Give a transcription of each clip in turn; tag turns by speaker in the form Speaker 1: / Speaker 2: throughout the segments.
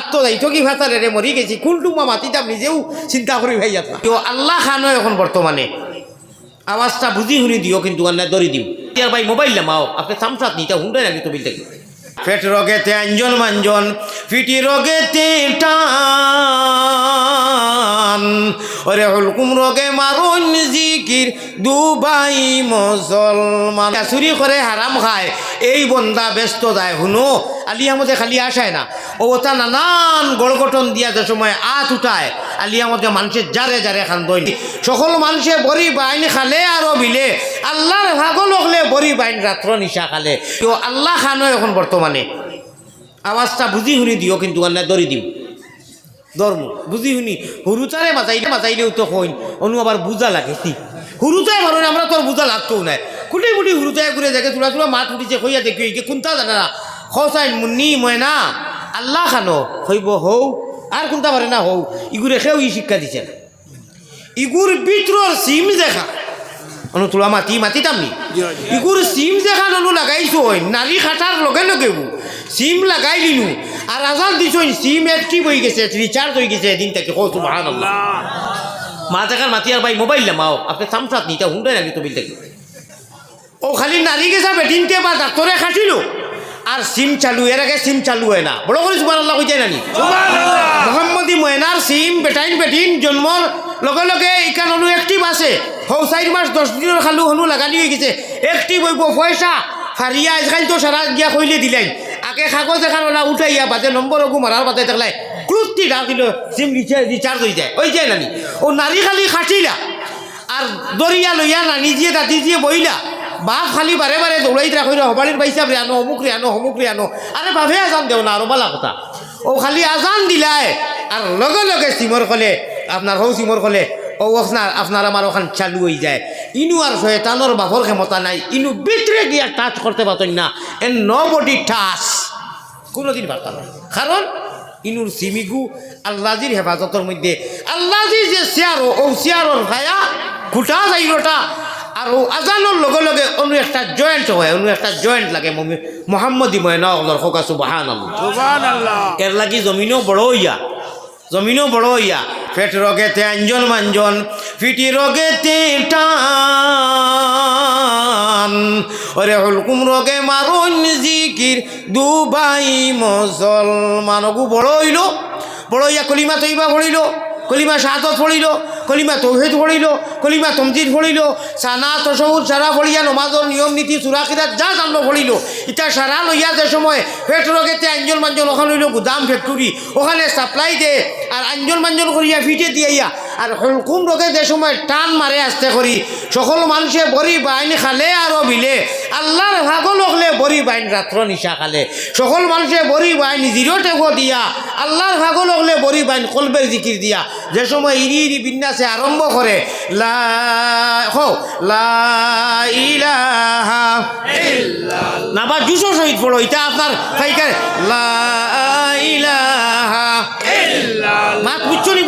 Speaker 1: হাত তো যাইতো কি ভাতারে রে মরি গেছি মাতিতাম নিজেও চিন্তা করি ভাই যাত তো আল্লাহ খানো এখন বর্তমানে। আওয়াজটা বুঝি শুনি দিও কিন্তু আন্না দরি দিম। ইয়ার ভাই মোবাইল নামাও আপনি সামসাত নিতে হুন্ডাই নাকি তো বিলতে পেট রগেতে অঞ্জন মাঞ্জন ফিটি রগেতে টান। ওরে হুলকুম রগে মারুন জিকির দুবাই মুসলমান। চুরি করে হারাম খায়। এই বন্দা ব্যস্ত যায়, শুনো। আলিয়ামতে খালি আসায় না। ও তা নানান গড়গঠন দিয়া যে সময় আত উঠায় আলিয়ামতে মানুষের যারে যারে খান দই সকল মানুষে বড়ি বাইন খালে আরও বিলে আল্লাহর ভাগল হলে বড়ি বাইন রাত্র নিশা খালে। তো আল্লাহ খানো এখন বর্তমানে। আওয়াজটা বুঝি শুনি দিও, কিন্তু আন্না দরি দিম। ধর্ম, বুঝি শুনি। হুরুচারে মাতাইলে মাতাইলেও তো কইন। অনু আবার বুঝা লাগে হুরুচায় ভালো আমরা তোর বুঝা লাগতেও নাই। কুটি কুটি হুরুচায় ঘুরে দেখে তুলা তুলা মাত উঠিছে, কইয়া দেখি কি কোনটা জানা না খসাইন মুন্নি ময়না আল্লাহ খানো, হইব হৌ আর কোনটা পারে না হৌ ইগুরে খেয়েও ই শিক্ষা দিছে না। ইগুর ভিতর সিম দেখা, অনু তোলা মাতি মাতিতাম নি ইগুর সিম দেখা ননু লাগাইছো নারী খাটার লগে লগে সিম লাগাই দিনু আর আজান দিছ সিম অ্যাক্টিভ হয়ে গেছে রিচার্জ হয়ে গেছে এদিন থেকে কৌ সুবাহান মা দেখার মাতি আর ভাই মোবাইল নামাও আপনি সামসাত নিতে হুন্ডাই নাকি তো বিল থেকে ও খালি নারী গেছা বেটিনতে বা ডাক্তরে খাটিল? আর সিম চালু এর আগে সিম চালু হয় না। বড় করে সুবান আল্লাহ কইতে নানি। মোহাম্মদী ময়নার সিম বেটাইন বেটিন জন্মর লগে লগে ইকান হনু একটিভ আছে। হৌ চার মাস দশ দিনের খালু হনু লাগানি হয়ে গেছে। একটিভ হইব পয়সা। ফারিয়া আজকাল তো সারা গিয়া কইলে দিলেন। আগে কাগজ এখান ওলা উঠাইয়া বাদে নম্বর ওগু মারার বাদে দেখলাই ক্লুতি ডাক দিল সিম রিচার্জ হয়ে যায়। ওই যায় নানি। ও নারী খালি খাটিলা আর দরিয়া লইয়া নানি দিয়ে দাদি দিয়ে বইলা বাপ খালি বারে বারে দৌড়াই রাখি হবালির বাইসা রে আনো, অমুক রে আনো অমুক রে আনো। আরে বাপে আজান দেও না আরও বালা কথা। ও খালি আজান দিলাই। আর লগে লগে সিমর কলে আপনার হৌ সিমর কলে, ও আপনার আপনার আমার ওখান চালু হয়ে যায়। ইনু আর শয়তানোর বাপর ক্ষমতা নাই। ইনু ভিতরে গিয়া টাচ করতে পারতেন না। এ ন বডি টাচ কোনোদিন পারতাম না কারণ ইনুর সিমিগু আল্লাজির হেফাজতের মধ্যে। আল্লাজি যে চেয়ারো ও চেয়ারর ভায়া খুঁটা যাইরটা আর ও আজানোর লগে লগে অনু একটা জয়েন্ট হয় অনু একটা জয়েন্ট লাগে মোহাম্মদী ময়না অগলর হোকাসু বাহান এর লাগি জমিনও বড় হইয়া জমিনও বড় হইয়া পেট রগেতে অঞ্জন মাঞ্জন ফিটি রগেতে টান। ওরে হুলকুম রগে মারুন জিকির, দুবাই মুসলমানকু বড় হইল, বড় হইয়া কলিমা তৈবা পড়িল, কলিমা শাহাদত পড়িল, কলিমা তৌহিদ পড়িল, কলিমা তমজিদ পড়িল সানা তসহুর সারা পড়িয়া নমাজর নিয়ম নীতি সুরাকিরাত যা জানলো পড়িল। ইটা সারা লইয়া যে সময় পেট্রোলগেতে আঞ্জল মাঞ্জল ওখানে হইল গুদাম ফ্যাক্টরি ওখানে সাপ্লাই দে, আর আঞ্জল মাঞ্জল করিয়া ফিটে দিয়াইয়া আর হুলকুম রোগে যে সময় টান মারে আসতে করি, সকল মানুষে বড়ি বাইন খালে আরও বিলে আল্লাহর ভাগল হলে বড়ি বাইন রাত্র নিশা খালে। সকল মানুষে বড়ি বাইন জিরো টেকো দিয়া, আল্লাহর ভাগল হলে বড়ি বাইন কলবের জিকির দিয়া। যে সময় ইরি ইরি বিন্যাসে আরম্ভ করে লা জুসো সহিত পড়ো এটা আপনার ফাইকার লা ইলাহা মাত পারছিনি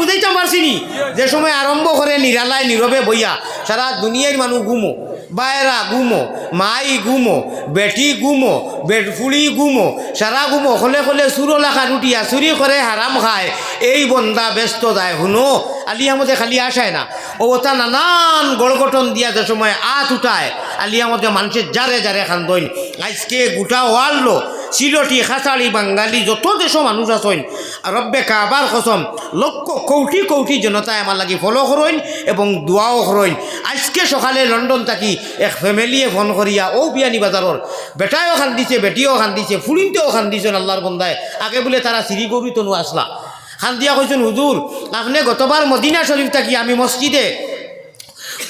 Speaker 1: যে সময় আরম্ভ করে নিরালায়, নীরবে বইয়া, সারা দুনিয়ার মানুষ গুমো বায়রা গুমো, মাই গুমো, বেটি গুমো বেটফুলি গুমো, সারা গুমো হলে হলে চুরো লাখা রুটিয়া চুরি করে হারাম খায়, এই বন্দা ব্যস্ত যায়, শুনো আলিয়ামতে খালি আসায় না। ও তা নানান গড়গঠন দিয়া যে সময় আত উঠায় আলিয়ামতে মানুষের যারে যারে খান দইন আজকে গোটা ওয়ার্ল্ড সিলটি খাসাড়ি বাঙালি, যত দেশ মানুষ আছেন রব্বে কাবার কসম, লক্ষ কৌটি কৌটি জনতায় আমার লাগি ফলো করইন এবং দোয়াও করইন আজকে সকালে লন্ডন থাকি এক ফ্যামিলিয়ে ফোন করিয়া ও বিয়ানি বাজারর বেটায়ও খান দিছে বেটিও খান দিছে ফুলিনতেও খান দিছেন আল্লাহর বন্দায়। আগে বলে তারা সিঁড়ি গরু তনু আসলা। খান দিয়া কইছেন হুজুর আপনি গতবার মদিনা শরীফ থাকি আমি মসজিদে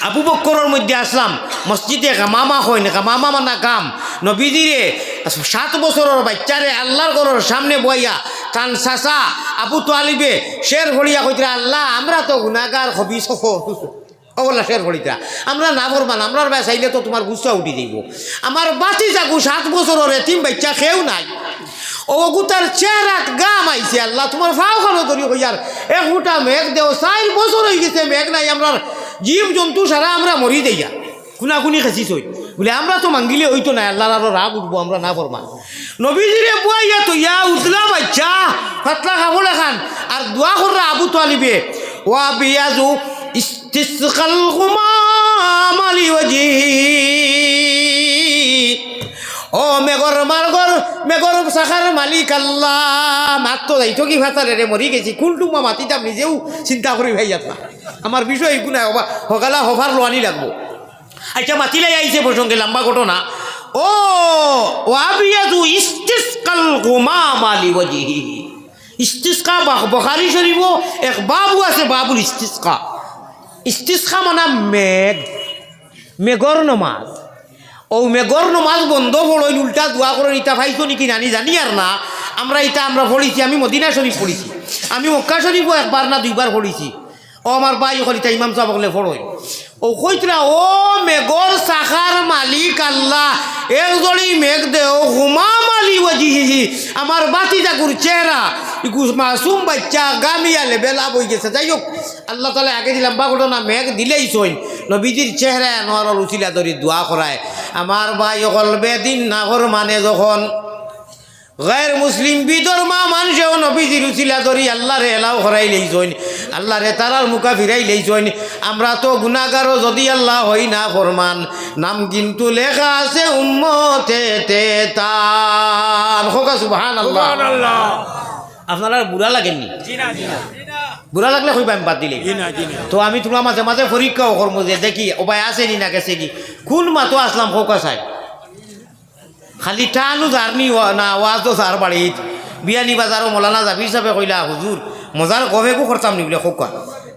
Speaker 1: আবু বক্করের মধ্যে আসলাম। মসজিদে গামামা হয় না গামামা মানা কাম নবীজিরে সাত বছরের বাচ্চারে আল্লাহর ঘরের সামনে বইয়া টান চাচা, আবু তোয়ালিবে শের ভরিয়া কইতরা আল্লাহ, আমরা তো গুণাগার হবি অবলা শের ভরিতা আমরা না ভরবান আমরার বাই চাইলে তো তোমার গুচ্ছা উঠি দিব। আমার বাতি যাকু সাত বছরের এতিম বাচ্চা খেয়েও নাই। ও গুতার চেহারাত গাম আইছে আল্লাহ তোমার ফাও খানো ধরি হইয়ার এক ফুটা মেঘ দেও চার বছর হয়ে গেছে মেঘ নাই আমরা জীব জন্তু সারা আমরা মরি দেইয়া খুনাখুনি খেঁচিস বলে, আমরা তো মাঙ্গিলে হইতো না, আল্লাহর আরও রাগ উঠবো, আমরা না ফরমান। নবীজিরে বুয়াইয়া তো, ইয়া উতলা বাচ্চা পাতলা কাপড় দোয়া কররা আবু তালিবে, ওয়া বিয়াজু ইস্তিসকাল গুমাম আলি ওয়াজিহি ও মেঘর মার্গর, মেঘর শাখার মালিক আল্লাহ মাত্র যাইতো কি ভাতারে রে, মরি গেছি। কোনটুক মা মাতিতাম নিজেও চিন্তা করি ভাই না আমার বিষয় হবা সকালা হভার লোয়ানি লাগবো। আচ্ছা মাতিলাই আইছে প্রসঙ্গে, লম্বা ঘটনা। ও, ওয়াবিয়াদু ইস্তিসকাল গুমাম আলি ওয়াজিহি ইস্তিসকা বখারি শরীফ এক বাবু আছে বাবুর ইস্তিসকা। ইস্তিসকা মানে মেঘ মেঘর নমাজ। ও মেঘর নমাজ বন্ধ পড়ই উল্টা দোয়া করে ইটা ভাইছো নাকি জানি জানি আর না। আমরা ইটা আমরা পড়েছি, আমি মদিনা শরীফ পড়েছি। আমি মক্কা শরীফও একবার না দুইবার পড়েছি। ও আমার ভাই ওখানে ইমাম সাহেব বলে পড়ই ও কইতরা ও মেঘর শাখার মালিক আল্লাহ, একজনই মেঘ দেও হুমা মালি ওয়াজিহি, আমার বাতি জাগুর চেহারা মাসুম বাচ্চা গামিয়া লেবেলা বই গেছে। যাই হোক, আল্লাহ তালা আগে দিলাম বা ঘটনা মেঘ দিলেই সইন নবীজির চেহারা নোয়ার উচিলা ধরি দোয়া করায়। আমার ভাই অকল বেদিন নাগর মানে যখন গায়ের মুসলিম বিদর মা মানুষেও নবীজির উচিলা ধরি আল্লাহরে এলাও হরাই লইছইন আল্লাহরে তারার মুখা ফিরাই লইছইন আমরা তো গুণাগারও যদি আল্লাহ হই না ফরমান নাম কিন্তু লেখা আছে উম্মতে তে তার হোকা সুবহান আল্লাহ আপনারা বুড়া লাগেননি বুড়া লাগলে হইবা আমি বাদ দিলে তো আমি তোমার মাঝে মাঝে পরীক্ষাও করব যে দেখি ওবাই আছে নি না গেছে কি কোন মাতো আসলাম হোকা সাহেব খালি টানু জার্নি না ওয়াজ তো সার বাড়িত বিয়ানি বাজারও মলানা যাবি হিসাবে কইলা হুজুর মজার গভেকো করতাম নি বলে খোকা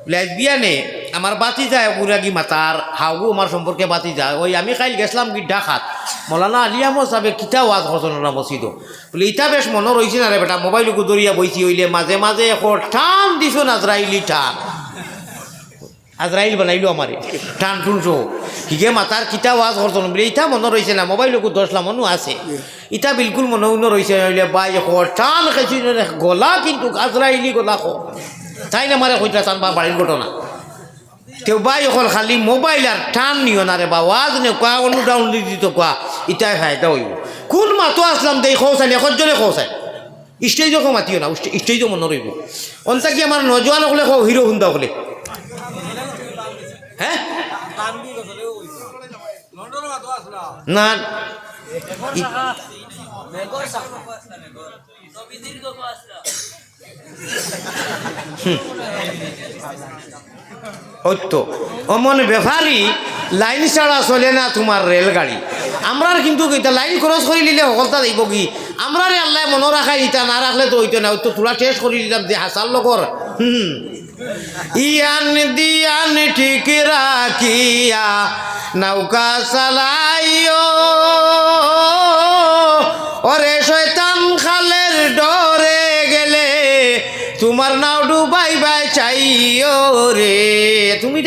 Speaker 1: বলে, বিয়ানে আমার বাতি যায় বুড়াগি মাতার হাউগু আমার সম্পর্কে বাতি যায়। ওই আমি কাইল গেছিলাম কি ডাকাত মলানা আলিয়ামো সাবে কিতা ওয়াজ করছেন না মসজিদ বলে ইটা বেশ মনে রয়েছে না রে বেটা, মোবাইলকু দরিয়া বইছি হইলে মাঝে মাঝে এখন টান দিছ নাজরাইলি টান আজরাইল বানাইলো আমারে। টান টুনছো হিগে মাতার কিতা ওয়াজ করতো বলে ইটা মনে রয়েছে না, মোবাইলকু দশলা মনো আছে। ইটা বিলকুল মনে মনে রয়েছে বাই টান খাইছি গলা কিন্তু আজরাইলি গলা খো। তাই না মারে কইতা টান বাড়ির ঘটনা। কেউ বাই অকল খালি মোবাইল আর টান নিও না রে বা ওয়াজ নে কোয়া অনুদান দিত কোয়া ইটাই ফায়দা হইব। কোন মাতো আসলাম দেই খোসাইলে এখন জনে খোসাই স্টেজও মাতিও না স্টেজও মনে রইব অন্তা কি আমার নজওয়ান হলে হিরো হুন্দা হলে হ্যাঁ? না। অমন ব্যাপারই লাইন ছাড়া চলে না তোমার রেলগাড়ি। আমরার কিন্তু লাইন ক্রস করে নিলে সকলতা দেখব কি? আমরারে আল্লাহ মনে রাখাই ইটা না রাখলে তো হইতো না, হয়তো তোলা টেস্ট করে দিলাম যে হাসার লগর হুম। ইয়ান দিয়ান ঠিক রাখিয়া নৌকা চালাইও। ওরে শয়তান খালের ডরে গেলে তোমার নাও ডুবাই বাই চাইও রে। তুমি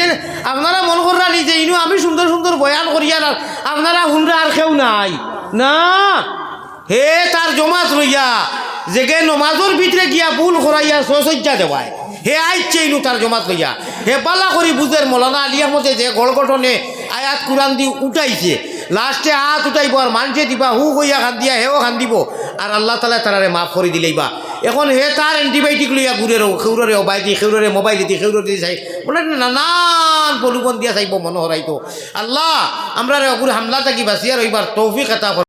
Speaker 1: আপনারা মন করা নিজে, ইনু আমি সুন্দর সুন্দর বয়ান করিয়া না আপনারা হুনরা আর কেউ নাই। না? হে তার জমাত রইয়া জেগে নমাজর ভিতরে গিয়া ভুল করাইয়া সসজ্জা দেওয়ায়। হে আইছে ইনু তার জমাত লইয়া। হে পালা করি বুঝের মলানা আলিয়ার মধ্যে যে গড়গঠনে আয়াত কুরান দি উঠাইছে। লাস্টে হাত উঠাইব আর মানুষে দিবা, হু কইয়া দিয়া হেও খান দিব আর আল্লাহ তালা তারারে মাফ করে দিলেই বা এখন হে তার এন্টিবায়োটিক লইয়া ঘুরে খেউরে অবাই দি খেউরে মোবাইল দি খেউরে দি চাই বলে নানান পলুবন দিয়া চাইব, মনোহরাইতো। আল্লাহ আমরা অগুর হামলা থাকি বাঁচিয়া রইবার তৌফিক এটা